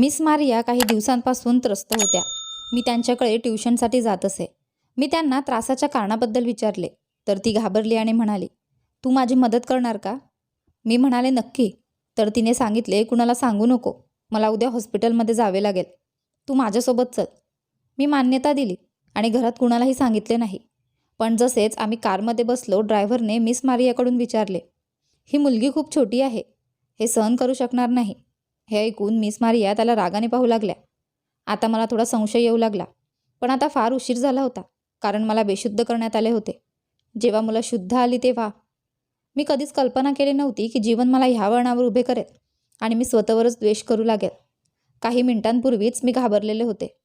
Miss Maria काही दिवसांपासून त्रस्त होत्या. मी त्यांच्याकडे ट्युशनसाठी जात असे. मी त्यांना त्रासाच्या कारणाबद्दल विचारले तर ती घाबरली आणि म्हणाली तू माझी मदत करणार का? मी म्हणाले नक्की. तर तिने सांगितले कुणाला सांगू नको मला उद्या हॉस्पिटलमध्ये जावे लागेल. तू माझ्यासोबत चल. मी मान्यता दिली आणि घरात कुणालाही सांगितले नाही. पण जसेच आम्ही कारमध्ये बसलो ड्रायव्हरने मिस मारियाकडून विचारले ही मुलगी खूप छोटी आहे हे सहन करू शकणार नाही. हे ऐकून मिस मारिया त्याला रागाने पाहू लागल्या. आता मला थोडा संशय येऊ लागला. पण आता फार उशीर झाला होता कारण मला बेशुद्ध करण्यात आले होते. जेव्हा मला शुद्ध आली तेव्हा. मी कधीच कल्पना केली नव्हती की जीवन मला ह्या वळणावर उभे करेल आणि मी स्वतःवरच द्वेष करू लागेल. काही मिनिटांपूर्वीच मी घाबरलेले होते.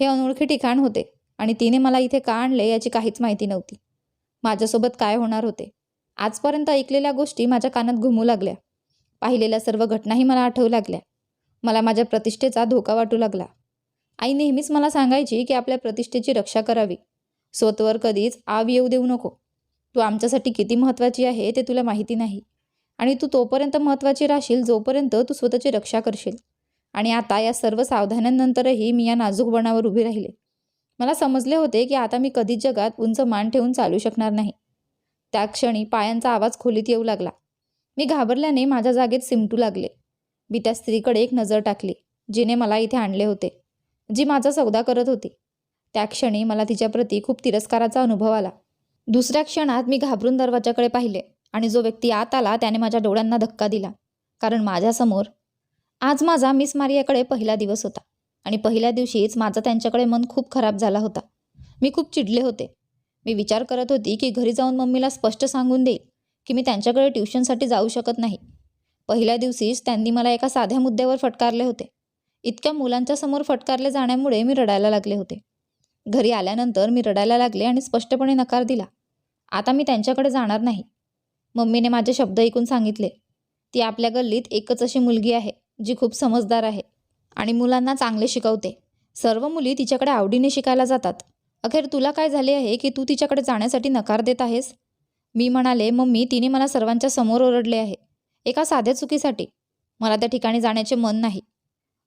हे अनोळखी ठिकाण होते आणि तिने मला इथे का आणले याची काहीच माहिती नव्हती. माझ्यासोबत काय होणार होते? आजपर्यंत ऐकलेल्या गोष्टी माझ्या कानात घुमू लागल्या. पाहिलेल्या सर्व घटनाही मला आठवू लागल्या. मला माझ्या प्रतिष्ठेचा धोका वाटू लागला. आई नेहमीच मला सांगायची की आपल्या प्रतिष्ठेची रक्षा करावी. स्वतःवर कधीच आव येऊ देऊ नको. तू आमच्यासाठी किती महत्त्वाची आहे ते तुला माहिती नाही. आणि तू तोपर्यंत महत्त्वाची राहशील जोपर्यंत तू स्वतःची रक्षा करशील. आणि आता या सर्व सावधान्यांनंतरही मी या नाजूक बनावर उभी राहिले. मला समजले होते की आता मी कधीच जगात उंच मान ठेवून चालू शकणार नाही. त्या क्षणी पायांचा आवाज खोलीत येऊ लागला. मी घाबरल्याने माझ्या जागेत सिमटू लागले. मी त्या स्त्रीकडे एक नजर टाकली जिने मला इथे आणले होते जी माझा सौदा करत होती. त्या क्षणी मला तिच्याप्रती खूप तिरस्काराचा अनुभव आला. दुसऱ्या क्षणात मी घाबरून दरवाजाकडे पाहिले आणि जो व्यक्ती आत आला त्याने माझ्या डोळ्यांना धक्का दिला कारण माझ्यासमोर आज माझा मिस मारियाकडे पहिला दिवस होता आणि पहिल्या दिवशीच माझा त्यांच्याकडे मन खूप खराब झाला होता. मी खूप चिडले होते. मी विचार करत होती की घरी जाऊन मम्मीला स्पष्ट सांगून देईल. की मी त्यांच्याकडे ट्युशनसाठी जाऊ शकत नाही. पहिल्या दिवशीच त्यांनी मला एका साध्या मुद्द्यावर फटकारले होते. इतक्या मुलांच्या समोर फटकारले जाण्यामुळे मी रडायला लागले होते. घरी आल्यानंतर मी रडायला लागले आणि स्पष्टपणे नकार दिला. आता मी त्यांच्याकडे जाणार नाही. मम्मीने माझे शब्द ऐकून सांगितले. ती आपल्या गल्लीत एकच अशी मुलगी आहे जी खूप समजदार आहे आणि मुलांना चांगले शिकवते. सर्व मुली तिच्याकडे आवडीने शिकायला जातात. अखेर तुला काय झाले आहे की तू तिच्याकडे जाण्यासाठी नकार देत आहेस? मी म्हणाले मम्मी तिने मला सर्वांच्या समोर ओरडले आहे. एका साध्या चुकीसाठी. मला त्या ठिकाणी जाण्याचे मन नाही.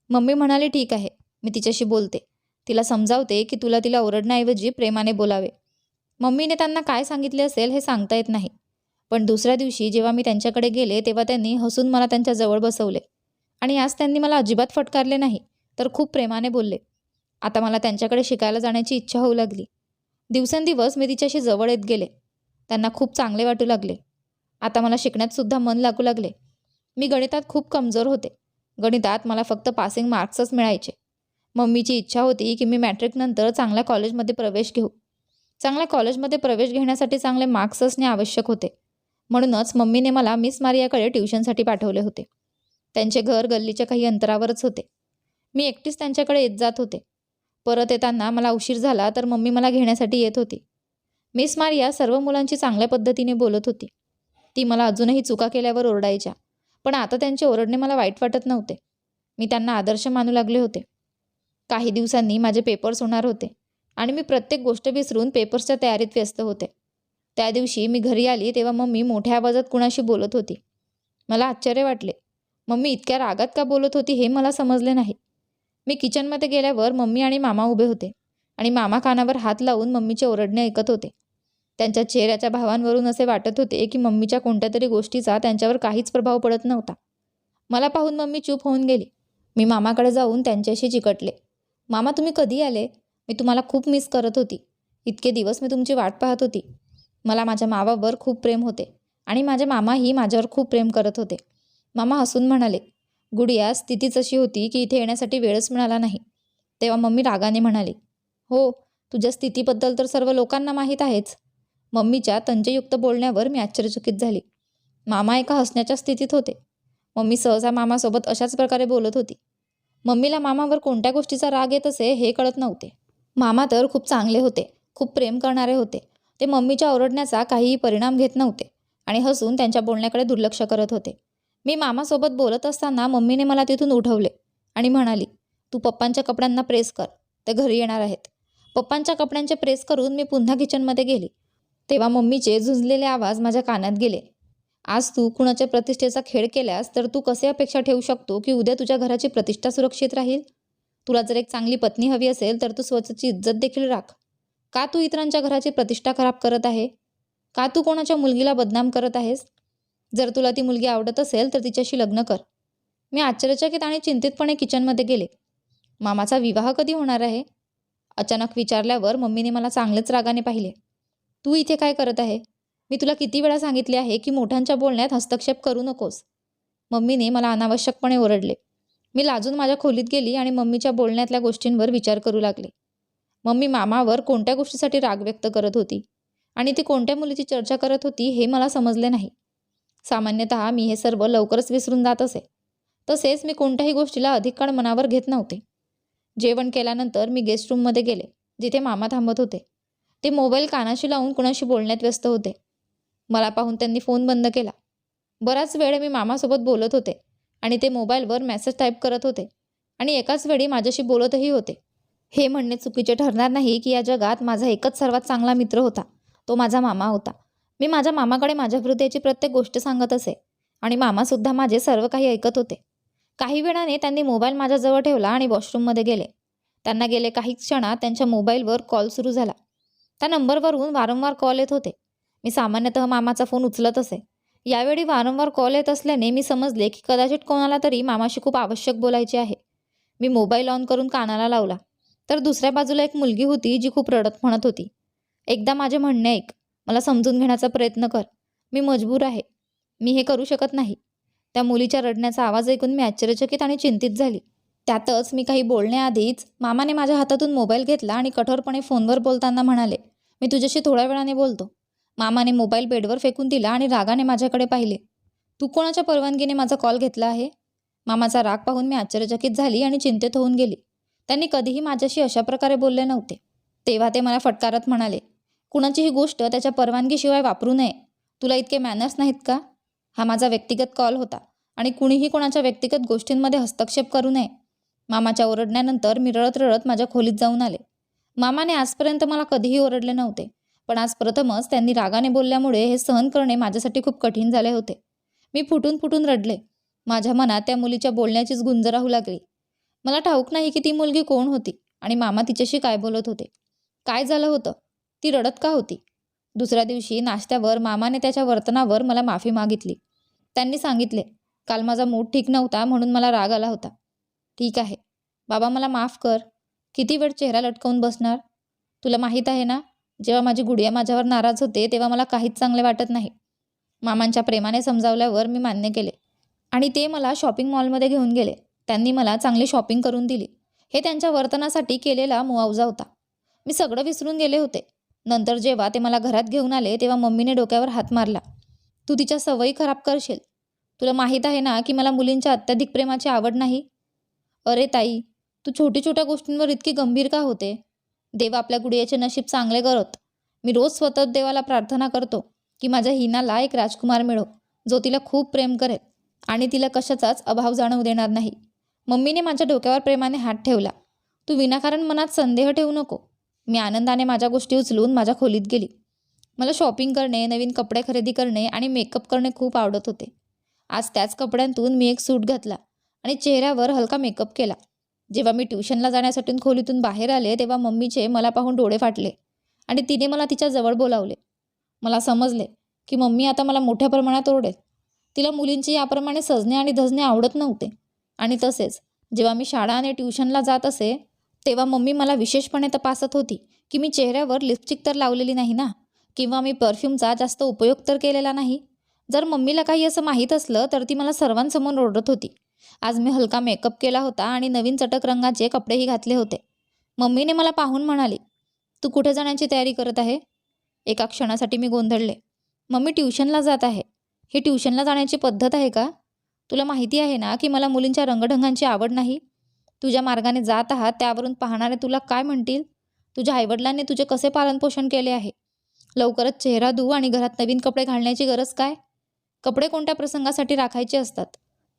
मम्मी म्हणाली ठीक आहे. मी तिच्याशी बोलते. तिला समजावते की तुला तिला ओरडण्याऐवजी प्रेमाने बोलावे. मम्मीने त्यांना काय सांगितले असेल हे सांगता येत नाही. पण दुसऱ्या दिवशी जेव्हा मी त्यांच्याकडे गेले तेव्हा त्यांनी हसून मला त्यांच्या जवळ बसवले. आणि आज त्यांनी मला अजिबात फटकारले नाही तर खूप प्रेमाने बोलले. आता मला त्यांच्याकडे शिकायला जाण्याची इच्छा होऊ लागली. दिवसेंदिवस मी तिच्याशी जवळ येत गेले. त्यांना खूप चांगले वाटू लागले. आता मला शिकण्यातसुद्धा मन लागू लागले. मी गणितात खूप कमजोर होते. गणितात मला फक्त पासिंग मार्क्सच मिळायचे. मम्मीची इच्छा होती की मी मॅट्रिकनंतर चांगल्या कॉलेजमध्ये प्रवेश घेऊ. चांगल्या कॉलेजमध्ये प्रवेश घेण्यासाठी चांगले मार्क्स असणे आवश्यक होते. म्हणूनच मम्मीने मला मिस मारियाकडे ट्युशनसाठी पाठवले होते. त्यांचे घर गल्लीच्या काही अंतरावरच होते. मी एकटीच त्यांच्याकडे येत जात होते. परत येताना मला उशीर झाला तर मम्मी मला घेण्यासाठी येत होती. मिस मारिया सर्व मुलांची चांगल्या पद्धतीने बोलत होती. ती मला अजूनही चुका केल्यावर ओरडायच्या पण आता त्यांचे ओरडणे मला वाईट वाटत नव्हते. मी त्यांना आदर्श मानू लागले होते. काही दिवसांनी माझे पेपर्स होणार होते आणि मी प्रत्येक गोष्ट विसरून पेपर्सच्या तयारीत व्यस्त होते. त्या दिवशी मी घरी आली तेव्हा मम्मी मोठ्या आवाजात कुणाशी बोलत होती. मला आश्चर्य वाटले. मम्मी इतक्या रागात का बोलत होती हे मला समजले नाही. मी किचनमध्ये गेल्यावर मम्मी आणि मामा उभे होते. आणि मामा कानावर हात लावून मम्मीचे ओरडणे ऐकत होते. त्यांच्या चेहऱ्याच्या भावांवरून असे वाटत होते की मम्मीच्या कोणत्या तरी गोष्टीचा त्यांच्यावर काहीच प्रभाव पडत नव्हता. मला पाहून मम्मी चूप होऊन गेली. मी मामाकडे जाऊन त्यांच्याशी चिकटले. मामा तुम्ही कधी आले? मी तुम्हाला खूप मिस करत होती. इतके दिवस मी तुमची वाट पाहत होती. मला माझ्या मावावर खूप प्रेम होते आणि माझे मामाही माझ्यावर खूप प्रेम करत होते. मामा हसून म्हणाले गुडिया स्थितीच अशी होती की इथे येण्यासाठी वेळच मिळाला नाही. तेव्हा मम्मी रागाने म्हणाली हो तुझ्या स्थितीबद्दल तर सर्व लोकांना माहीत आहेच. मम्मीच्या तंजयुक्त बोलण्यावर मी आश्चर्यचकित झाली. मामा एका हसण्याच्या स्थितीत होते. मम्मी सहसा मामासोबत अशाच प्रकारे बोलत होती. मम्मीला मामावर कोणत्या गोष्टीचा राग येत असे हे कळत नव्हते. मामा तर खूप चांगले होते खूप प्रेम करणारे होते. ते मम्मीच्या ओरडण्याचा काहीही परिणाम घेत नव्हते आणि हसून त्यांच्या बोलण्याकडे दुर्लक्ष करत होते. मी मामासोबत बोलत असताना मम्मीने मला तिथून उठवले आणि म्हणाली तू पप्पांच्या कपड्यांना प्रेस कर ते घरी येणार आहेत. पप्पांच्या कपड्यांचे प्रेस करून मी पुन्हा किचनमध्ये गेले. तेव्हा मम्मीचे झुंजलेले आवाज माझ्या कानात गेले. आज तू कुणाच्या प्रतिष्ठेचा खेळ केल्यास तर तू कसे अपेक्षा ठेवू शकतो की उद्या तुझ्या घराची प्रतिष्ठा सुरक्षित राहील? तुला जर एक चांगली पत्नी हवी असेल तर तू स्वतःची इज्जत देखील राख. का तू इतरांच्या घराची प्रतिष्ठा खराब करत आहे? का तू कोणाच्या मुलगीला बदनाम करत आहेस? जर तुला ती मुलगी आवडत असेल तर तिच्याशी लग्न कर. मी आश्चर्यचकित आणि चिंतितपणे किचनमध्ये गेले. मामाचा विवाह कधी होणार आहे? अचानक विचारल्यावर मम्मीने मला चांगलेच रागाने पाहिले. तू इथे काय करत आहे? मी तुला किती वेळा सांगितले आहे की मोठ्यांच्या बोलण्यात हस्तक्षेप करू नकोस. मम्मीने मला अनावश्यकपणे ओरडले. मी लाजून माझ्या खोलीत गेली आणि मम्मीच्या बोलण्यातल्या गोष्टींवर विचार करू लागले. मम्मी मामावर कोणत्या गोष्टीसाठी राग व्यक्त करत होती आणि ती कोणत्या मुलीची चर्चा करत होती हे मला समजले नाही. सामान्यतः मी हे सर्व लवकरच विसरून जात असे. तसेच मी कोणत्याही गोष्टीला अधिक काळ मनावर घेत नव्हते. जेवण केल्यानंतर मी गेस्ट रूममध्ये गेले जिथे मामा थांबत होते. ते मोबाईल कानाशी लावून कुणाशी बोलण्यात व्यस्त होते. मला पाहून त्यांनी फोन बंद केला. बराच वेळ मी मामासोबत बोलत होते आणि ते मोबाईलवर मेसेज टाईप करत होते आणि एकाच वेळी माझ्याशी बोलतही होते. हे म्हणणे चुकीचे ठरणार नाही की या जगात माझा एकच सर्वात चांगला मित्र होता तो माझा मामा होता. मी माझ्या मामाकडे माझ्या हृदयाची प्रत्येक गोष्ट सांगत असे आणि मामासुद्धा माझे सर्व काही ऐकत होते. काही वेळाने त्यांनी मोबाईल माझ्याजवळ ठेवला आणि वॉशरूममध्ये गेले. त्यांना गेले काही क्षणात त्यांच्या मोबाईलवर कॉल सुरू झाला. त्या नंबरवरून वारंवार कॉल येत होते. मी सामान्यतः मामाचा फोन उचलत असे. यावेळी वारंवार कॉल येत असल्याने मी समजले की कदाचित कोणाला तरी मामाशी खूप आवश्यक बोलायचे आहे. मी मोबाईल ऑन करून कानाला लावला. तर दुसऱ्या बाजूला एक मुलगी होती जी खूप रडत म्हणत होती. एकदा माझे म्हणणे ऐक. मला समजून घेण्याचा प्रयत्न कर. मी मजबूर आहे. मी हे करू शकत नाही. त्या मुलीच्या रडण्याचा आवाज ऐकून मी आश्चर्यचकित आणि चिंतित झाली. त्यातच मी काही बोलण्याआधीच मामाने माझ्या हातातून मोबाईल घेतला आणि कठोरपणे फोनवर बोलताना म्हणाले मी तुझ्याशी थोड्या वेळाने बोलतो. मामाने मोबाईल बेडवर फेकून दिला आणि रागाने माझ्याकडे पाहिले तू कोणाच्या परवानगीने माझा कॉल घेतला आहे? मामाचा राग पाहून मी आश्चर्यचकित झाली आणि चिंतेत होऊन गेली. त्यांनी कधीही माझ्याशी अशा प्रकारे बोलले नव्हते. तेव्हा ते मला फटकारत म्हणाले कुणाचीही गोष्ट त्याच्या परवानगीशिवाय वापरू नये. तुला इतके मॅनर्स नाहीत का? हा माझा व्यक्तिगत कॉल होता आणि कुणीही कोणाच्या व्यक्तिगत गोष्टींमध्ये हस्तक्षेप करू नये. मामाच्या ओरडण्यानंतर मी रडत रडत माझ्या खोलीत जाऊन आले. मामाने आजपर्यंत मला कधीही ओरडले नव्हते पण आज प्रथमच त्यांनी रागाने बोलल्यामुळे हे सहन करणे माझ्यासाठी खूप कठीण झाले होते. मी फुटून फुटून रडले. माझ्या मनात त्या मुलीच्या बोलण्याचीच गुंज राहू लागली. मला ठाऊक नाही की ती मुलगी कोण होती आणि मामा तिच्याशी काय बोलत होते. काय झालं होतं? ती रडत का होती? दुसऱ्या दिवशी नाश्त्यावर मामाने त्याच्या वर्तनावर मला माफी मागितली. त्यांनी सांगितले काल माझा मूड ठीक नव्हता म्हणून मला राग आला होता. ठीक आहे. बाबा मला माफ कर. किती वेळ चेहरा लटकवून बसणार? तुला माहीत आहे ना जेव्हा माझी गुडिया माझ्यावर नाराज होते तेव्हा मला काहीच चांगले वाटत नाही. मामांच्या प्रेमाने समजावल्यावर मी मान्य केले आणि ते मला शॉपिंग मॉलमध्ये घेऊन गेले. त्यांनी मला चांगली शॉपिंग करून दिली. हे त्यांच्या वर्तनासाठी केलेला मुआवजा होता. मी सगळं विसरून गेले होते. नंतर जेव्हा ते मला घरात घेऊन आले तेव्हा मम्मीने डोक्यावर हात मारला. तू तिच्या सवयी खराब करशील. तुला माहीत आहे ना की मला मुलींच्या अत्याधिक प्रेमाची आवड नाही? अरे ताई तू छोटी छोट्या गोष्टींवर इतकी गंभीर का होते? देव आपल्या गुडियाचे नशीब चांगले करत. मी रोज स्वतः देवाला प्रार्थना करतो की माझ्या हिनाला एक राजकुमार मिळो जो तिला खूप प्रेम करेल आणि तिला कशाचाच अभाव जाणवू देणार नाही. मम्मीने माझ्या डोक्यावर प्रेमाने हात ठेवला. तू विनाकारण मनात संदेह ठेवू नको. मी आनंदाने माझ्या गोष्टी उचलून माझ्या खोलीत गेली. मला शॉपिंग करणे नवीन कपडे खरेदी करणे आणि मेकअप करणे खूप आवडत होते. आज त्याच कपड्यांतून मी एक सूट घातला आणि चेहऱ्यावर हलका मेकअप केला. जेव्हा मी ट्युशनला जाण्यासाठी खोलीतून बाहेर आले तेव्हा मम्मीचे मला पाहून डोळे फाटले आणि तिने मला तिच्या जवळ बोलावले. मला समजले की मम्मी आता मला मोठ्या प्रमाणात ओरडेल. तिला मुलींची याप्रमाणे सजणे आणि धजणे आवडत नव्हते. आणि तसेच जेव्हा मी शाळा आणि ट्युशनला जात असे तेव्हा मम्मी मला विशेषपणे तपासत होती की मी चेहऱ्यावर लिपस्टिक तर लावलेली नाही ना? किंवा मी परफ्यूमचा जास्त उपयोग तर केलेला नाही. जर मम्मीला काही असं माहीत असलं तर ती मला सर्वांसमोर ओरडत होती. आज मी हलका मेकअप केला होता आणि नवीन चटक रंगाचे कपडेही घातले होते. मम्मीने मला पाहून म्हणाली तू कुठे जाण्याची तयारी करत आहे? एका क्षणासाठी मी गोंधळले. मम्मी ट्युशनला जात आहे. ही ट्युशनला जाण्याची पद्धत आहे का? तुला माहिती आहे ना की मला मुलींच्या रंगढंगांची आवड नाही? तुझ्या मार्गाने जात आहात त्यावरून पाहणारे तुला काय म्हणतील? तुझ्या आईवडिलांनी तुझे कसे पालनपोषण केले आहे? लवकरच चेहरा धुवू आणि घरात नवीन कपडे घालण्याची गरज काय? कपडे कोणत्या प्रसंगासाठी राखायचे असतात?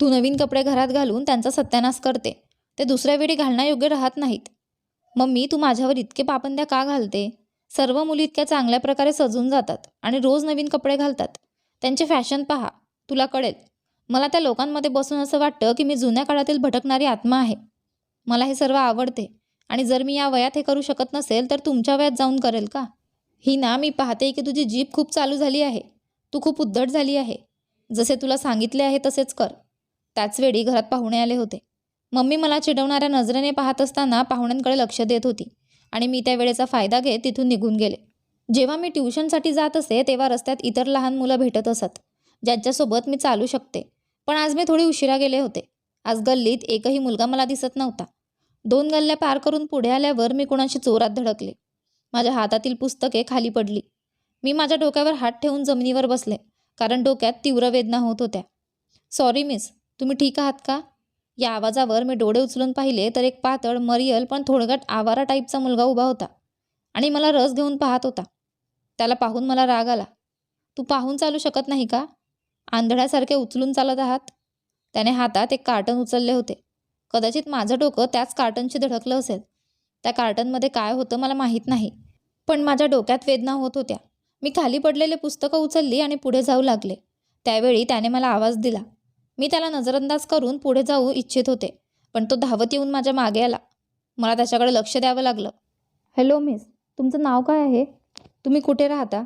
तू नवीन कपडे घरात घालून त्यांचा सत्यानाश करते. ते दुसऱ्या वेळी घालण्यायोग्य राहत नाहीत. मम्मी तू माझ्यावर इतके पाबंद्या का घालते? सर्व मुली इतक्या चांगल्या प्रकारे सजून जातात आणि रोज नवीन कपडे घालतात. त्यांचे फॅशन पहा. तुला कळेल. मला त्या लोकांमध्ये बसून असं वाटतं की मी जुन्या काळातील भटकणारी आत्मा आहे. मला हे सर्व आवडते. आणि जर मी या वयात हे करू शकत नसेल तर तुमच्या वयात जाऊन करेल का? ही ना मी पाहते की तुझी जीप खूप चालू झाली आहे. तू खूप उद्धट झाली आहे. जसे तुला सांगितले आहे तसेच कर. त्याचवेळी घरात पाहुणे आले होते. मम्मी मला चिडवणाऱ्या नजरेने पाहत असताना पाहुण्यांकडे लक्ष देत होती आणि मी त्या वेळेचा फायदा घेत तिथून निघून गेले. जेव्हा मी ट्युशनसाठी जात असे तेव्हा रस्त्यात इतर लहान मुलं भेटत असत ज्यांच्यासोबत मी चालू शकते. पण आज मी थोडी उशिरा गेले होते. आज गल्लीत एकही मुलगा मला दिसत नव्हता. दोन गल्ल्या पार करून पुढे आल्यावर मी कुणाशी चोरात धडकले. माझ्या हातातील पुस्तके खाली पडली. मी माझ्या डोक्यावर हात ठेवून जमिनीवर बसले कारण डोक्यात तीव्र वेदना होत होत्या. सॉरी मिस तुम्ही ठीक आहात का? या आवाजावर मी डोळे उचलून पाहिले तर एक पातळ मरियल पण थोडगट आवारा टाईपचा मुलगा उभा होता आणि मला रस घेऊन पाहत होता. त्याला पाहून मला राग आला. तू पाहून चालू शकत नाही का? आंधळ्यासारखे उचलून चालत आहात? त्याने हातात एक कार्टन उचलले होते. कदाचित माझं डोकं त्याच कार्टनशी धडकलं असेल. त्या कार्टनमध्ये काय होतं मला माहीत नाही. पण माझ्या डोक्यात वेदना होत होत्या. मी खाली पडलेले पुस्तकं उचलली आणि पुढे जाऊ लागले. त्यावेळी त्याने मला आवाज दिला. मी त्याला नजरअंदाज करून पुढे जाऊ इच्छित होते पण तो धावत येऊन माझ्या मागे आला. मला त्याच्याकडे लक्ष द्यावं लागलं. हॅलो मिस तुमचं नाव काय आहे? तुम्ही कुठे राहता?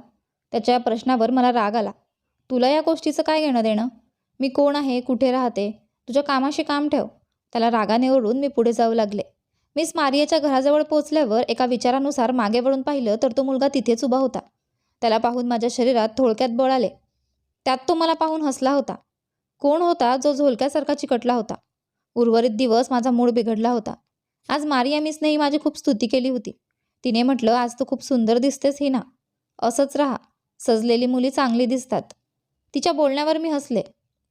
त्याच्या प्रश्नावर मला राग आला. तुला या गोष्टीचं काय घेणं देणं? मी कोण आहे? कुठे राहते? तुझ्या कामाशी काम ठेव. त्याला रागाने ओढून मी पुढे जाऊ लागले. मिस मारियाच्या घराजवळ पोचल्यावर एका विचारानुसार मागे वळून पाहिलं तर तो मुलगा तिथेच उभा होता. त्याला पाहून माझ्या शरीरात थोडक्यात बळ आले. त्यात तो मला पाहून हसला होता. कोण होता जो झोलक्यासारखा चिकटला होता? उर्वरित दिवस माझा मूड बिघडला होता. आज मारिया मिसनेही माझी खूप स्तुती केली होती. तिने म्हटलं आज तू खूप सुंदर दिसतेस ही ना असंच राहा. सजलेली मुली चांगली दिसतात. तिच्या बोलण्यावर मी हसले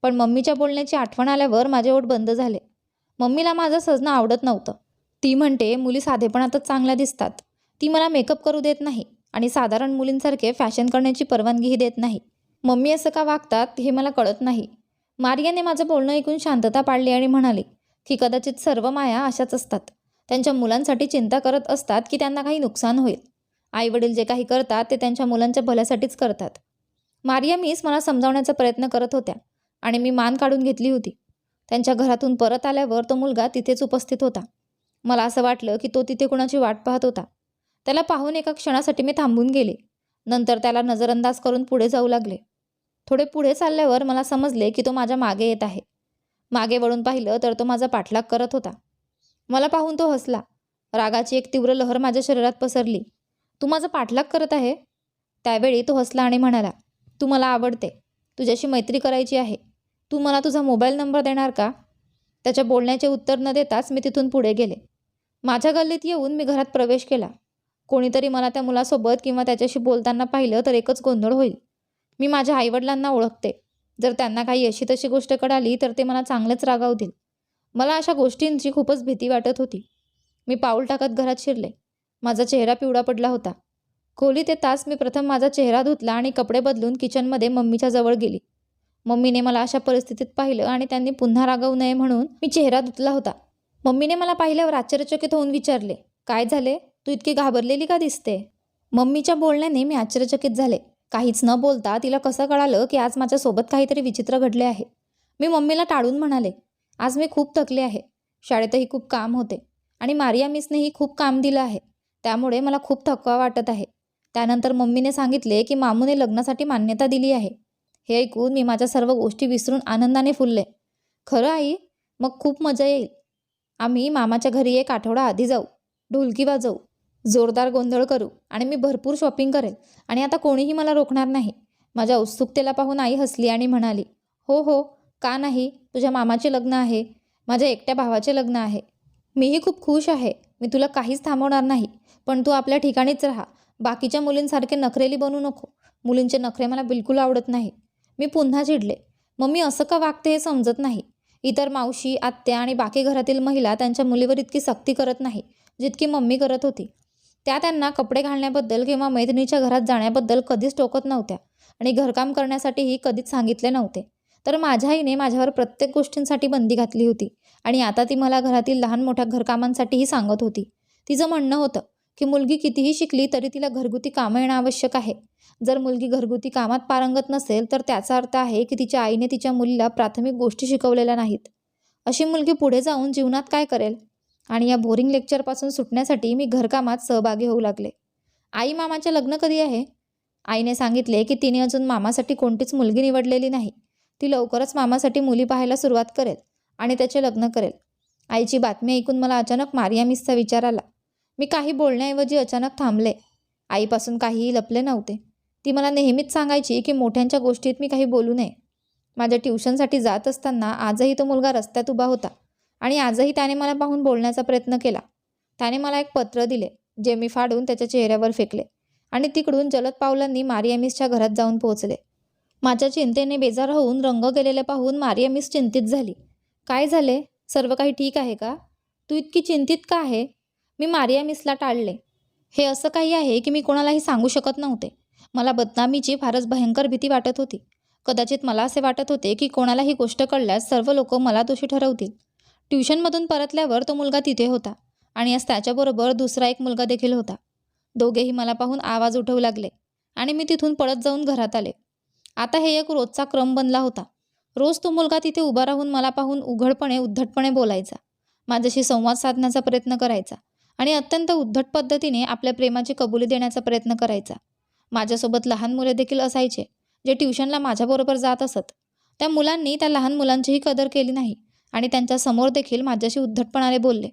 पण मम्मीच्या बोलण्याची आठवण आल्यावर माझे ओठ बंद झाले. मम्मीला माझं सजणं आवडत नव्हतं. ती म्हणते मुली साधेपणातच चांगल्या दिसतात. ती मला मेकअप करू देत नाही आणि साधारण मुलींसारखे फॅशन करण्याची परवानगीही देत नाही. मम्मी असं का वागतात हे मला कळत नाही. मारियाने माझं बोलणं ऐकून शांतता पाडली आणि म्हणाली की कदाचित सर्व माया अशाच असतात. त्यांच्या मुलांसाठी चिंता करत असतात की त्यांना काही नुकसान होईल. आईवडील जे काही करतात ते त्यांच्या मुलांच्या भल्यासाठीच करतात. मारिया मीस मला समजावण्याचा प्रयत्न करत होत्या आणि मी मान काढून घेतली होती. त्यांच्या घरातून परत आल्यावर तो मुलगा तिथेच उपस्थित होता. मला असं वाटलं की तो तिथे कुणाची वाट पाहत होता. त्याला पाहून एका क्षणासाठी मी थांबून गेले. नंतर त्याला नजरअंदाज करून पुढे जाऊ लागले. थोडे पुढे चालल्यावर मला समजले की तो माझ्या मागे येत आहे. मागे वळून पाहिलं तर तो माझा पाठलाग करत होता. मला पाहून तो हसला. रागाची एक तीव्र लहर माझ्या शरीरात पसरली. तू माझा पाठलाग करत आहे? त्यावेळी तो हसला आणि म्हणाला तू मला आवडते. तुझ्याशी मैत्री करायची आहे. तू मला तुझा मोबाईल नंबर देणार का? त्याच्या बोलण्याचे उत्तर न देताच मी तिथून पुढे गेले. माझ्या गल्लीत येऊन मी घरात प्रवेश केला. कोणीतरी मला त्या मुलासोबत किंवा त्याच्याशी बोलताना पाहिलं तर एकच गोंधळ होईल. मी माझ्या आईवडिलांना ओळखते. जर त्यांना काही अशी तशी गोष्ट कळाली तर ते मला चांगलेच रागावतील. मला अशा गोष्टींची खूपच भीती वाटत होती. मी पाऊल टाकत घरात शिरले. माझा चेहरा पिवळा पडला होता. खोलीत तास मी प्रथम माझा चेहरा धुतला आणि कपडे बदलून किचनमध्ये मम्मीच्या जवळ गेली. मम्मीने मला अशा परिस्थितीत पाहिलं आणि त्यांनी पुन्हा रागवू नये म्हणून मी चेहरा धुतला होता. मम्मीने मला पाहिल्यावर आश्चर्यचकित होऊन विचारले काय झाले? तू इतकी घाबरलेली का दिसते? मम्मीच्या बोलण्याने मी आश्चर्यचकित झाले. काहीच न बोलता तिला कसं कळालं की आज माझ्यासोबत काहीतरी विचित्र घडले आहे. मी मम्मीला टाळून म्हणाले आज मी खूप थकले आहे. शाळेतही खूप काम होते आणि मारिया मिसनेही खूप काम दिलं आहे. त्यामुळे मला खूप थकवा वाटत आहे. त्यानंतर मम्मीने सांगितले की मामूने लग्नासाठी मान्यता दिली आहे. हे ऐकून मी माझ्या सर्व गोष्टी विसरून आनंदाने फुलले. खरं आई मग खूप मजा येईल. आम्ही मामाच्या घरी एक आठवडा आधी जाऊ ढोलकी वाजवू जोरदार गोंधळ करू आणि मी भरपूर शॉपिंग करेल आणि आता कोणीही मला रोखणार नाही. माझ्या उत्सुकतेला पाहून आई हसली आणि म्हणाली हो हो का नाही? तुझ्या मामाचे लग्न आहे माझ्या एकट्या भावाचे लग्न आहे. मीही खूप खुश आहे मी तुला काहीच थांबवणार नाही पण तू आपल्या ठिकाणीच राहा. बाकीच्या मुलींसारखे नखरेली बनू नको. मुलींचे नखरे मला बिलकुल आवडत नाही. मी पुन्हा चिडले. मम्मी असं का वागते हे समजत नाही. इतर मावशी आत्या आणि बाकी घरातील महिला त्यांच्या मुलीवर इतकी सक्ती करत नाही जितकी मम्मी करत होती. त्या त्यांना कपडे घालण्याबद्दल किंवा मैत्रिणीच्या घरात जाण्याबद्दल कधीच टोकत नव्हत्या आणि घरकाम करण्यासाठीही कधीच सांगितले नव्हते. तर माझ्या आईने माझ्यावर प्रत्येक गोष्टींसाठी बंदी घातली होती आणि आता ती मला घरातील लहान मोठ्या घरकामांसाठीही सांगत होती. तिचं म्हणणं होतं की मुलगी कितीही शिकली तरी तिला घरगुती कामं येणं आवश्यक आहे. जर मुलगी घरगुती कामात पारंगत नसेल तर त्याचा अर्थ आहे की तिच्या आईने तिच्या मुलीला प्राथमिक गोष्टी शिकवलेल्या नाहीत. अशी मुलगी पुढे जाऊन जीवनात काय करेल? आणि या बोरिंग लेक्चरपासून सुटण्यासाठी मी घरकामात सहभागी होऊ लागले. आई मामाचे लग्न कधी आहे? आईने सांगितले की तिने अजून मामासाठी कोणतीच मुलगी निवडलेली नाही. ती लवकरच मामासाठी मुली पाहायला सुरुवात करेल आणि त्याचे लग्न करेल. आईची बातमी ऐकून मला अचानक मारिया मिसचा विचार आला. मी काही बोलण्याऐवजी अचानक थांबले. आईपासून काहीही लपले नव्हते. ती मला नेहमीच सांगायची की मोठ्यांच्या गोष्टीत मी काही बोलू नये. माझ्या ट्युशनसाठी जात असताना आजही तो मुलगा रस्त्यात उभा होता आणि आजही त्याने मला पाहून बोलण्याचा प्रयत्न केला. त्याने मला एक पत्र दिले जे मी फाडून त्याच्या चेहऱ्यावर फेकले आणि तिकडून जलद पावलांनी मारियामिसच्या घरात जाऊन पोहोचले. माझ्या चिंतेने बेजार होऊन रंग गेलेले पाहून मारियामिस चिंतित झाली. काय झाले? सर्व काही ठीक आहे का? तू इतकी चिंतित का आहे? मी मारियामिसला टाळले. हे असं काही आहे की मी कोणालाही सांगू शकत नव्हते. मला बदनामीची फारच भयंकर भीती वाटत होती. कदाचित मला असे वाटत होते की कोणाला ही गोष्ट कळल्यास सर्व लोक मला दोषी ठरवतील. ट्युशनमधून परतल्यावर तो मुलगा तिथे होता आणि आज त्याच्याबरोबर दुसरा एक मुलगा देखील होता. दोघेही मला पाहून आवाज उठवू लागले आणि मी तिथून पळत जाऊन घरात आले. आता हे एक रोजचा क्रम बनला होता. रोज तो मुलगा तिथे उभा राहून मला पाहून उघडपणे उद्धटपणे बोलायचा. माझ्याशी संवाद साधण्याचा प्रयत्न करायचा. आणि अत्यंत उद्धट पद्धतीने आपल्या प्रेमाची कबुली देण्याचा प्रयत्न करायचा. माझ्यासोबत लहान मुले देखील असायचे जे ट्युशनला माझ्याबरोबर जात असत. त्या मुलांनी त्या लहान मुलांचीही कदर केली नाही आणि त्यांच्यासमोर देखील माझ्याशी उद्धटपणाने बोलले.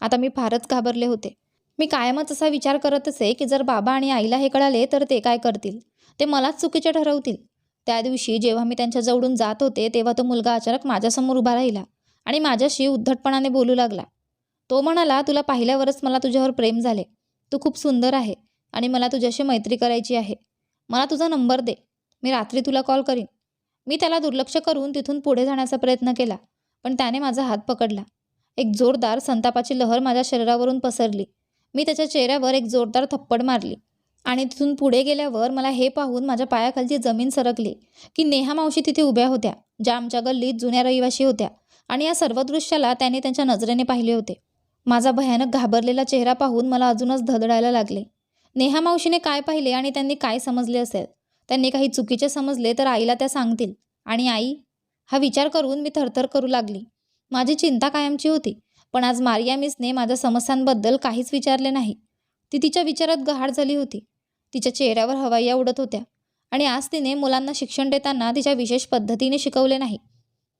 आता मी फारच घाबरले होते. मी कायमच असा विचार करत असे की जर बाबा आणि आईला हे कळाले तर ते काय करतील? ते मलाच चुकीचे ठरवतील. त्या दिवशी जेव्हा मी त्यांच्या जवळून जात होते तेव्हा तो मुलगा अचानक माझ्यासमोर उभा राहिला आणि माझ्याशी उद्धटपणाने बोलू लागला. तो म्हणाला तुला पाहिल्यावरच मला तुझ्यावर प्रेम झाले. तू खूप सुंदर आहे आणि मला तुझ्याशी मैत्री करायची आहे. मला तुझा नंबर दे. मी रात्री तुला कॉल करीन. मी त्याला दुर्लक्ष करून तिथून पुढे जाण्याचा प्रयत्न केला पण त्याने माझा हात पकडला. एक जोरदार संतापाची लहर माझ्या शरीरावरून पसरली. मी त्याच्या चेहऱ्यावर एक जोरदार थप्पड मारली आणि तिथून पुढे गेल्यावर मला हे पाहून माझ्या पायाखालची जमीन सरकली की नेहा मावशी तिथे उभ्या होत्या ज्या आमच्या गल्लीत जुन्या रहिवाशी होत्या आणि या सर्व दृश्याला त्याने त्यांच्या नजरेने पाहिले होते. माझा भयानक घाबरलेला चेहरा पाहून मला अजूनच धदडायला लागले. नेहा मावशीने काय पाहिले आणि त्यांनी काय समजले असेल? त्यांनी काही चुकीचे समजले तर आईला त्या सांगतील. आणि आई? हा विचार करून मी थरथर करू लागली. माझी चिंता कायमची होती पण आज मारिया मिसने माझ्या समस्यांबद्दल काहीच विचारले नाही. ती तिच्या विचारात गहाड झाली होती. तिच्या चेहऱ्यावर हवाईया उडत होत्या. आणि आज तिने मुलांना शिक्षण देताना तिच्या विशेष पद्धतीने शिकवले नाही.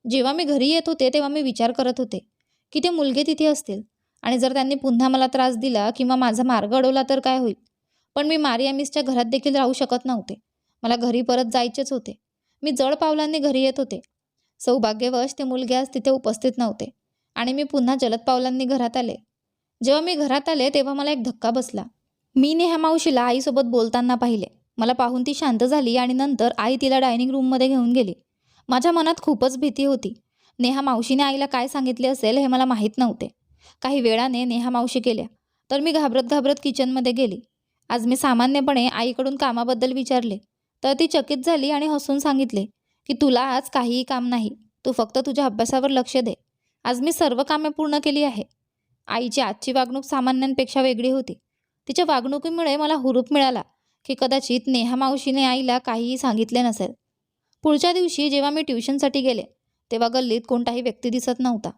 जेव्हा मी घरी येत होते तेव्हा मी विचार करत होते की ते मुलगे तिथे असतील. आणि जर त्यांनी पुन्हा मला त्रास दिला किंवा माझा मार्ग अडवला तर काय होईल? पण मी मारिया मिसच्या घरात देखील राहू शकत नव्हते. मला घरी परत जायचेच होते. मी जड पावलांनी घरी येत होते. सौभाग्यवश ते मुलग्यास तिथे उपस्थित नव्हते आणि मी पुन्हा जलद पावलांनी घरात आले. जेव्हा मी घरात आले तेव्हा मला एक धक्का बसला. मी नेहा मावशीला आईसोबत बोलताना पाहिले. मला पाहून ती शांत झाली आणि नंतर आई तिला डायनिंग रूममध्ये घेऊन गेली. माझ्या मनात खूपच भीती होती. नेहा मावशीने आईला काय सांगितले असेल हे मला माहीत नव्हते. काही वेळाने नेहा मावशी केल्या तर मी घाबरत घाबरत किचनमध्ये गेली. आज मी सामान्यपणे आईकडून कामाबद्दल विचारले. तर ती चकित झाली आणि हसून सांगितले की तुला आज काहीही काम नाही. तू फक्त तुझ्या अभ्यासावर लक्ष दे. आज मी सर्व कामे पूर्ण केली आहे. आईची आजची वागणूक सामान्यांपेक्षा वेगळी होती. तिच्या वागणुकीमुळे मला हुरूप मिळाला की कदाचित नेहा मावशीने आईला काहीही सांगितले नसेल. पुढच्या दिवशी जेव्हा मी ट्युशनसाठी गेले तेव्हा गल्लीत कोणताही व्यक्ती दिसत नव्हता.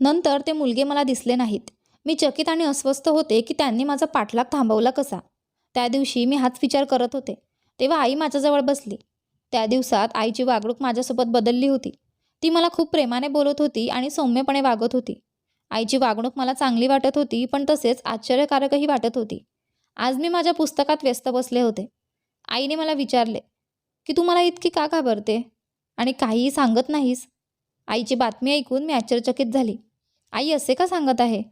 नंतर ते मुलगे मला दिसले नाहीत. मी चकित आणि अस्वस्थ होते की त्यांनी माझा पाठलाग थांबवला कसा? त्या दिवशी मी हाच विचार करत होते. तेव्हा आई माझ्याजवळ बसली. त्या दिवसात आईची वागणूक माझ्यासोबत बदलली होती. ती मला खूप प्रेमाने बोलत होती आणि सौम्यपणे वागत होती. आईची वागणूक मला चांगली वाटत होती पण तसेच आश्चर्यकारकही वाटत होती. आज मी माझ्या पुस्तकात व्यस्त बसले होते. आईने मला विचारले की तू मला इतकी का घाबरते? आणि काहीही सांगत नाहीस? आईची बातमी ऐकून मी आश्चर्यचकित झाली. आई असे का सांगत आहे?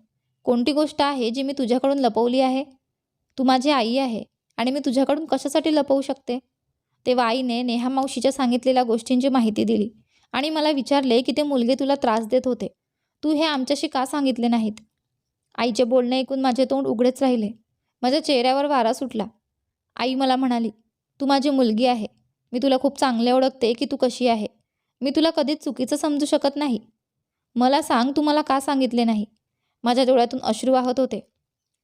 कोणती गोष्ट आहे जी मी तुझ्याकडून लपवली आहे? तू माझी आई आहे आणि मी तुझ्याकडून कशासाठी लपवू शकते? तेव्हा आईने नेहा मावशीच्या सांगितलेल्या गोष्टींची माहिती दिली आणि मला विचारले की ते मुलगे तुला त्रास देत होते. तू हे आमच्याशी का सांगितले नाहीत? आईचे बोलणे ऐकून माझे तोंड उघडेच राहिले. माझ्या चेहऱ्यावर वारा सुटला. आई मला म्हणाली तू माझी मुलगी आहे. मी तुला खूप चांगले ओळखते की तू कशी आहे. मी तुला कधीच चुकीचं समजू शकत नाही. मला सांग तू मला का सांगितले नाही? माझ्या डोळ्यातून अश्रू वाहत होते.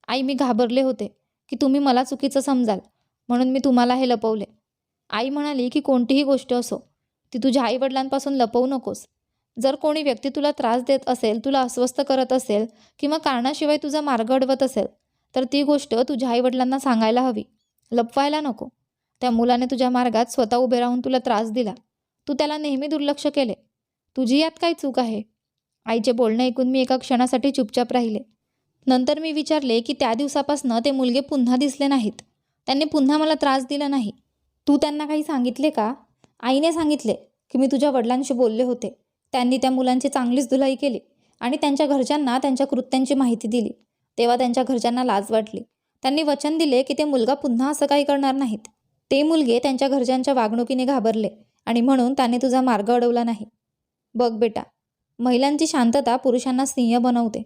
आई मी घाबरले होते की तुम्ही मला चुकीचं समजाल म्हणून मी तुम्हाला हे लपवले. आई म्हणाली की कोणतीही गोष्ट असो ती तुझ्या आईवडिलांपासून लपवू नकोस. जर कोणी व्यक्ती तुला त्रास देत असेल तुला अस्वस्थ करत असेल किंवा कारणाशिवाय तुझा मार्ग अडवत असेल तर ती गोष्ट तुझ्या आईवडिलांना सांगायला हवी. लपवायला नको. त्या मुलाने तुझ्या मार्गात स्वतः उभे राहून तुला त्रास दिला. तू त्याला नेहमी दुर्लक्ष केले. तुझी यात काय चूक आहे? आईचे बोलणे ऐकून मी एका क्षणासाठी चुपचाप राहिले. नंतर मी विचारले की त्या दिवसापासनं ते मुलगे पुन्हा दिसले नाहीत. त्यांनी पुन्हा मला त्रास दिला नाही. तू त्यांना काही सांगितले का? आईने सांगितले की मी तुझ्या वडिलांशी बोलले होते. त्यांनी त्या मुलांची चांगलीच धुलाई केली आणि त्यांच्या घरच्यांना त्यांच्या कृत्यांची माहिती दिली. तेव्हा त्यांच्या घरच्यांना लाज वाटली. त्यांनी वचन दिले की ते मुलगा पुन्हा असं काही करणार नाहीत. ते मुलगे त्यांच्या घरच्यांच्या वागणुकीने घाबरले आणि म्हणून त्याने तुझा मार्ग अडवला नाही. बघ बेटा महिलांची शांतता पुरुषांना स्नेह बनवते.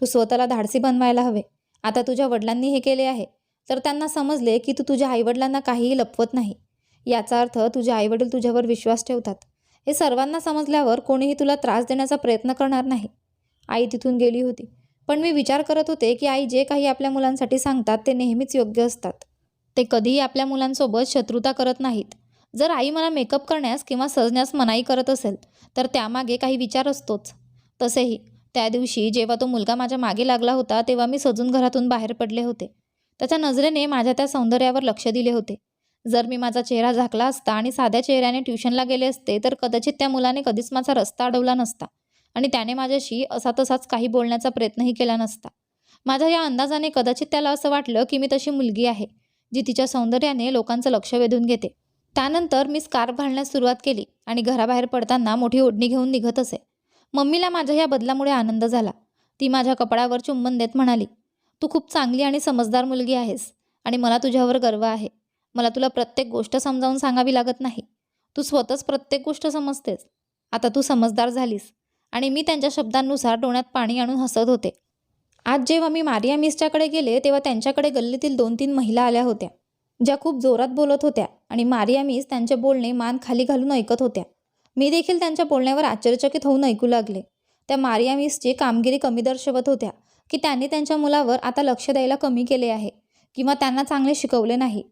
तू स्वतःला धाडसी बनवायला हवे. आता तुझ्या वडिलांनी हे केले आहे. तर त्यांना समजले की तू तुझ्या आईवडिलांना काहीही लपवत नाही. याचा अर्थ तुझे आईवडील तुझ्यावर विश्वास ठेवतात. हे सर्वांना समजल्यावर कोणीही तुला त्रास देण्याचा प्रयत्न करणार नाही. आई तिथून गेली होती. पण मी विचार करत होते की आई जे काही आपल्या मुलांसाठी सांगतात ते नेहमीच योग्य असतात. ते कधीही आपल्या मुलांसोबत शत्रुता करत नाहीत. जर आई मला मेकअप करण्यास किंवा सजण्यास मनाई करत असेल तर त्यामागे काही विचार असतोच. तसेही त्या दिवशी जेव्हा तो मुलगा माझ्या मागे लागला होता तेव्हा मी सजून घरातून बाहेर पडले होते. त्याच्या नजरेने माझ्या त्या सौंदर्यावर लक्ष दिले होते. जर मी माझा चेहरा झाकला असता आणि साध्या चेहऱ्याने ट्युशनला गेले असते तर कदाचित त्या मुलाने कधीच माझा रस्ता अडवला नसता आणि त्याने माझ्याशी असा तसाच काही बोलण्याचा प्रयत्नही केला नसता. माझ्या या अंदाजाने कदाचित त्याला असं वाटलं की मी तशी मुलगी आहे जी तिच्या सौंदर्याने लोकांचं लक्ष वेधून घेते. त्यानंतर मी स्कार्फ घालण्यास सुरुवात केली आणि घराबाहेर पडताना मोठी ओढणी घेऊन निघत असे. मम्मीला माझ्या या बदलामुळे आनंद झाला. ती माझ्या कपड्यावर चुंबन देत म्हणाली तू खूप चांगली आणि समजदार मुलगी आहेस आणि मला तुझ्यावर गर्व आहे. मला तुला प्रत्येक गोष्ट समजावून सांगावी लागत नाही. तू स्वतःच प्रत्येक गोष्ट समजतेस. आता तू समजदार झालीस आणि मी त्यांच्या शब्दांनुसार डोळ्यात पाणी आणून हसत होते. आज जेव्हा मी मारिया मिसच्याकडे गेले तेव्हा त्यांच्याकडे गल्लीतील दोन तीन महिला आल्या होत्या. ज्या खूप जोरात बोलत होत्या आणि मारिया मिस त्यांचे बोलणे मान खाली घालून ऐकत होत्या. मी देखील त्यांच्या बोलण्यावर आश्चर्यचकित होऊन ऐकू लागले. त्या मारिया मिसची कामगिरी कमी दर्शवत होत्या की त्यांनी त्यांच्या मुलावर आता लक्ष द्यायला कमी केले आहे किंवा त्यांना चांगले शिकवले नाही.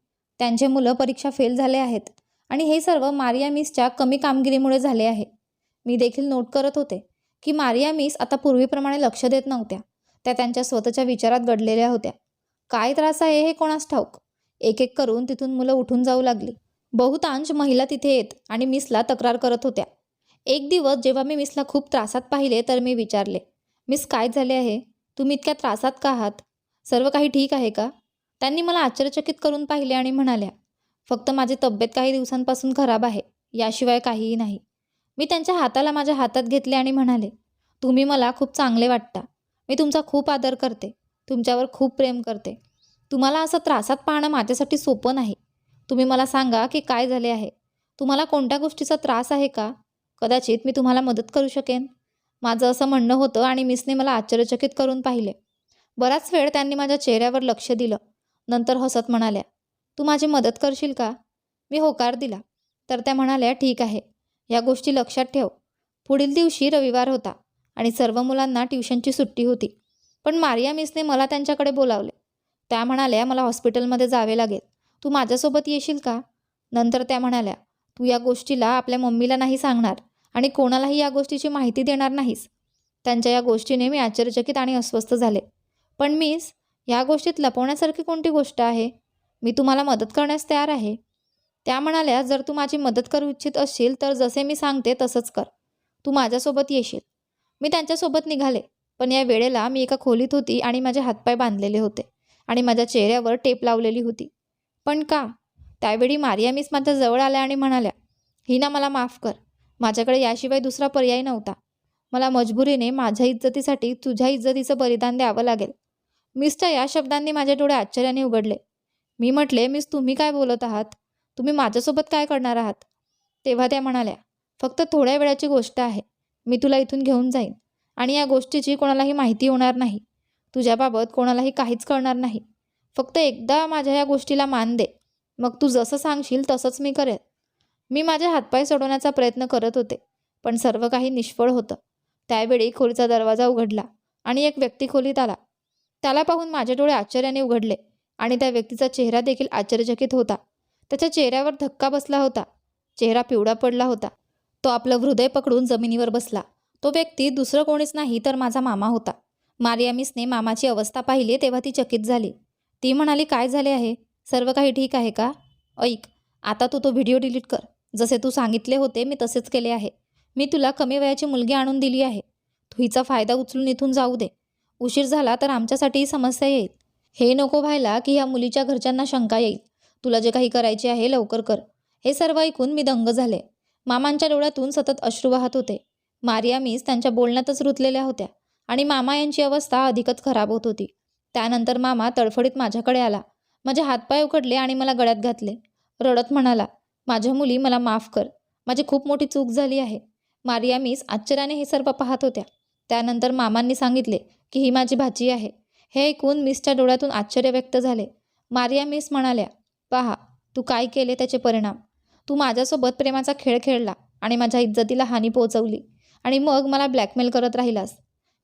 त्यांचे मुलं परीक्षा फेल झाले आहेत आणि हे सर्व मारिया मिसच्या कमी कामगिरीमुळे झाले आहे. मी देखील नोट करत होते की मारिया मिस आता पूर्वीप्रमाणे लक्ष देत नव्हत्या. त्या त्यांच्या स्वतःच्या विचारात घडलेल्या होत्या. काय त्रास आहे हे कोणास ठाऊक? एक एक करून तिथून मुलं उठून जाऊ लागली. बहुतांश महिला तिथे येत आणि मिसला तक्रार करत होत्या. एक दिवस जेव्हा मी मिसला खूप त्रासात पाहिले तर मी विचारले मिस काय झाले आहे? तुम्ही इतक्या त्रासात का आहात? सर्व काही ठीक आहे का? त्यांनी मला आश्चर्यचकित करून पाहिले आणि म्हणाल्या फक्त माझी तब्येत काही दिवसांपासून खराब आहे. याशिवाय काहीही नाही. मी त्यांच्या हाताला माझ्या हातात घेतले आणि म्हणाले तुम्ही मला खूप चांगले वाटता. मी तुमचा खूप आदर करते. तुमच्यावर खूप प्रेम करते. तुम्हाला असं त्रासात पाहणं माझ्यासाठी सोपं नाही. तुम्ही मला सांगा की काय झाले आहे. तुम्हाला कोणत्या गोष्टीचा त्रास आहे का? कदाचित मी तुम्हाला मदत करू शकेन. माझं असं म्हणणं होतं आणि मिसने मला आश्चर्यचकित करून पाहिले. बराच वेळ त्यांनी माझ्या चेहऱ्यावर लक्ष दिलं. नंतर हसत म्हणाल्या तू माझी मदत करशील का? मी होकार दिला. तर त्या म्हणाल्या ठीक आहे. या गोष्टी लक्षात ठेव. पुढील दिवशी रविवार होता आणि सर्व मुलांना ट्युशनची सुट्टी होती. पण मारिया मिसने मला त्यांच्याकडे बोलावले. त्या म्हणाल्या मला हॉस्पिटलमध्ये जावे लागेल. तू माझ्यासोबत येशील का? नंतर त्या म्हणाल्या तू या गोष्टीला आपल्या मम्मीला नाही सांगणार आणि कोणालाही या गोष्टीची माहिती देणार नाहीस. त्यांच्या या गोष्टीने मी आश्चर्यचकित आणि अस्वस्थ झाले. पण मिस या गोष्टीत लपवण्यासारखी कोणती गोष्ट आहे? मी तुम्हाला मदत करण्यास तयार आहे. त्या म्हणाल्या जर तू माझी मदत करू इच्छित असशील तर जसे मी सांगते तसंच कर. तू माझ्यासोबत येशील. मी त्यांच्यासोबत निघाले पण या वेळेला मी एका खोलीत होती आणि माझे हातपाय बांधलेले होते. आणि माझ्या चेहऱ्यावर टेप लावलेली होती. पण का? त्यावेळी मारिया मिस माझ्या जवळ आल्या आणि म्हणाल्या हिना मला माफ कर. माझ्याकडे याशिवाय दुसरा पर्याय नव्हता. मला मजबुरीने माझ्या इज्जतीसाठी तुझ्या इज्जतीचं बलिदान द्यावं लागेल. मिसच्या या शब्दांनी माझे डोळे आश्चर्याने उघडले. मी म्हटले मिस तुम्ही काय बोलत आहात? तुम्ही माझ्यासोबत काय करणार आहात? तेव्हा त्या म्हणाल्या फक्त थोड्या वेळाची गोष्ट आहे. मी तुला इथून घेऊन जाईन आणि या गोष्टीची कोणालाही माहिती होणार नाही. तुझ्याबाबत कोणालाही काहीच कळणार नाही. फक्त एकदा माझ्या या गोष्टीला मान दे. मग तू जसं सांगशील तसंच मी करेन. मी माझे हातपाय सोडवण्याचा प्रयत्न करत होते पण सर्व काही निष्फळ होतं. त्यावेळी खोलीचा दरवाजा उघडला आणि एक व्यक्ती खोलीत आला. त्याला पाहून माझे डोळे आश्चर्याने उघडले आणि त्या व्यक्तीचा चेहरा देखील आश्चर्यचकित होता. त्याच्या चेहऱ्यावर धक्का बसला होता. चेहरा पिवळा पडला होता. तो आपलं हृदय पकडून जमिनीवर बसला. तो व्यक्ती दुसरं कोणीच नाही तर माझा मामा होता. मारियामिसने मामाची अवस्था पाहिली तेव्हा ती चकित झाली. ती म्हणाली काय झाले आहे? सर्व काही ठीक आहे का? ऐक आता तू तो व्हिडिओ डिलीट कर. जसे तू सांगितले होते मी तसेच केले आहे. मी तुला कमी वयाची मुलगी आणून दिली आहे. तू हिचा फायदा उचलून इथून जाऊ दे. उशीर झाला तर आमच्यासाठीही समस्या येईल. हे नको व्हायला की ह्या मुलीच्या घरच्यांना शंका येईल. तुला जे काही करायचे आहे लवकर कर. हे सर्व ऐकून मी दंग झाले. मामांच्या डोळ्यातून सतत अश्रू वाहत होते. मारियामिस त्यांच्या बोलण्यातच रुतलेल्या होत्या. आणि मामा यांची अवस्था अधिकच खराब होत होती. त्यानंतर मामा तडफडीत माझ्याकडे आला. माझे हातपाय उकडले आणि मला गळ्यात घातले. रडत म्हणाला माझ्या मुली मला माफ कर. माझी खूप मोठी चूक झाली आहे. मारिया मिस आश्चर्याने हे सर्व पाहत होत्या. त्यानंतर मामांनी सांगितले की ही माझी भाची आहे. हे ऐकून मिसच्या डोळ्यातून आश्चर्य व्यक्त झाले. मारिया मिस म्हणाल्या पहा तू काय केले त्याचे परिणाम? तू माझ्यासोबत प्रेमाचा खेळ खेळला आणि माझ्या इज्जतीला हानी पोहोचवली आणि मग मला ब्लॅकमेल करत राहिलास.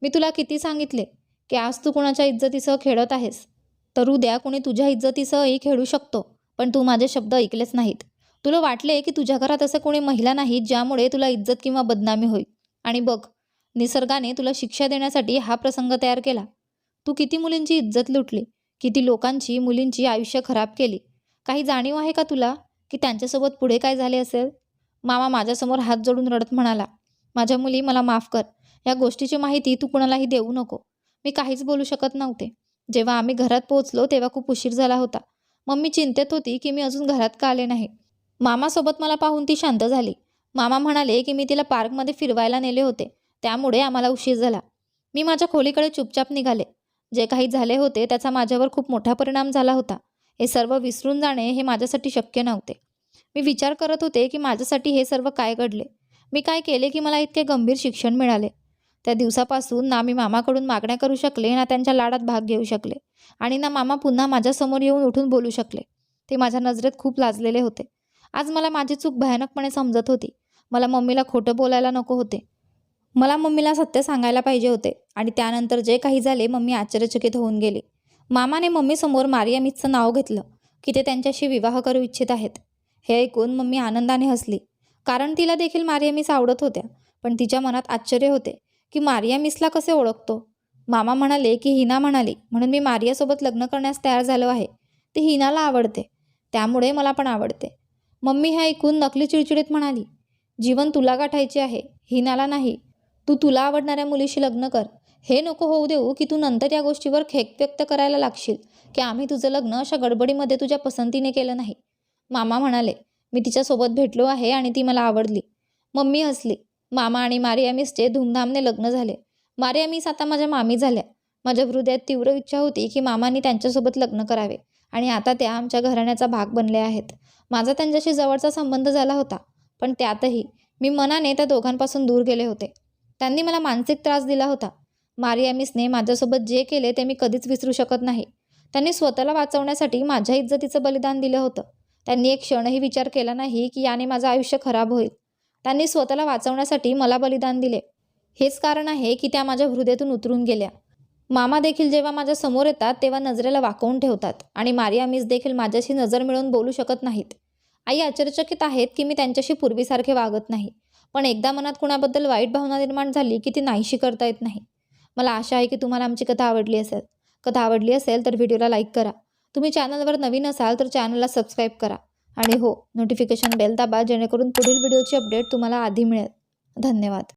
मी तुला किती सांगितले की आज तू कुणाच्या इज्जतीसह खेळत आहेस? तर उद्या कुणी तुझ्या इज्जतीसहही खेळू शकतो पण तू माझे शब्द ऐकलेच नाहीत. तुला वाटले की तुझ्या घरात असं कोणी महिला नाहीत ज्यामुळे तुला इज्जत किंवा बदनामी होईल? आणि बघ निसर्गाने तुला शिक्षा देण्यासाठी हा प्रसंग तयार केला. तू किती मुलींची इज्जत लुटली किती लोकांची मुलींची आयुष्य खराब केली. काही जाणीव आहे का तुला की त्यांच्यासोबत पुढे काय झाले असेल? मामा माझ्यासमोर हात जोडून रडत म्हणाला माझ्या मुली मला माफ कर. या गोष्टीची माहिती तू कुणालाही देऊ नको. मी काहीच बोलू शकत नव्हते. जेव्हा आम्ही घरात पोहोचलो तेव्हा खूप उशीर झाला होता. मम्मी चिंतेत होती की मी अजून घरात का आले नाही. मामासोबत मला पाहून ती शांत झाली. मामा म्हणाले की मी तिला पार्कमध्ये फिरवायला नेले होते. त्यामुळे आम्हाला उशीर झाला. मी माझ्या खोलीकडे चुपचाप निघाले. जे काही झाले होते त्याचा माझ्यावर खूप मोठा परिणाम झाला होता. हे सर्व विसरून जाणे हे माझ्यासाठी शक्य नव्हते. मी विचार करत होते की माझ्यासाठी हे सर्व काय घडले? मी काय केले की मला इतके गंभीर शिक्षण मिळाले? त्या दिवसापासून ना मी मामाकडून मागण्या करू शकले ना त्यांच्या लाडात भाग घेऊ शकले आणि ना मामा पुन्हा माझ्यासमोर येऊन उठून बोलू शकले. ते माझ्या नजरेत खूप लाजलेले होते. आज मला माझी चूक भयानकपणे समजत होती. मला मम्मीला खोटं बोलायला नको होते. मला मम्मीला सत्य सांगायला पाहिजे होते आणि त्यानंतर जे काही झाले मम्मी आश्चर्यचकित होऊन गेली. मामाने मम्मीसमोर मारिया मिसचं नाव घेतलं की ते त्यांच्याशी विवाह करू इच्छित आहेत. हे ऐकून मम्मी आनंदाने हसली. कारण तिला देखील मारिया मिस आवडत होत्या पण तिच्या मनात आश्चर्य होते. की मारिया मिसला कसे ओळखतो? मामा म्हणाले की हिना म्हणाली म्हणून मी मारियासोबत लग्न करण्यास तयार झालो आहे. ती हिनाला आवडते. त्यामुळे मला पण आवडते. मम्मी हे ऐकून नकली चिडचिडीत म्हणाली जीवन तुला गाठायचे आहे हिनाला नाही. तू तुला आवडणाऱ्या मुलीशी लग्न कर. हे नको होऊ देऊ की तू नंतर या गोष्टीवर खेक व्यक्त करायला लागशील की आम्ही तुझं लग्न अशा गडबडीमध्ये तुझ्या पसंतीने केलं नाही. मामा म्हणाले मी तिच्यासोबत भेटलो आहे आणि ती मला आवडली. मम्मी हसली मामा आणि मारियामीसचे धूमधामने लग्न झाले. मारियामीस आता माझ्या मामी झाल्या. माझ्या हृदयात तीव्र इच्छा होती की मामांनी त्यांच्यासोबत लग्न करावे आणि आता त्या आमच्या घराण्याचा भाग बनले आहेत. माझा त्यांच्याशी जवळचा संबंध झाला होता पण त्यातही मी मनाने त्या दोघांपासून दूर गेले होते. त्यांनी मला मानसिक त्रास दिला होता. मारियामिसने माझ्यासोबत जे केले ते मी कधीच विसरू शकत नाही. त्यांनी स्वतःला वाचवण्यासाठी माझ्या इज्जतीचं बलिदान दिलं होतं. त्यांनी एक क्षणही विचार केला नाही की याने माझं आयुष्य खराब होईल. त्यांनी स्वतःला वाचवण्यासाठी मला बलिदान दिले. हेच कारण आहे की त्या माझ्या हृदयातून उतरून गेल्या. मामा देखील जेव्हा माझ्यासमोर येतात तेव्हा नजरेला वाकवून ठेवतात आणि मारिया मिस देखील माझ्याशी नजर मिळवून बोलू शकत नाहीत. आई आश्चर्यचकित आहेत की मी त्यांच्याशी पूर्वीसारखे वागत नाही. पण एकदा मनात कुणाबद्दल वाईट भावना निर्माण झाली की ती नाहीशी करता येत नाही. मला आशा आहे की तुम्हाला आमची कथा आवडली असेल. कथा आवडली असेल तर व्हिडिओला लाईक करा. तुम्ही चॅनलवर नवीन असाल तर चॅनलला सबस्क्राईब करा. आणि हो नोटिफिकेशन बेल दाबा जेणेकरून पुढील व्हिडिओची अपडेट तुम्हाला आधी मिळेल. धन्यवाद.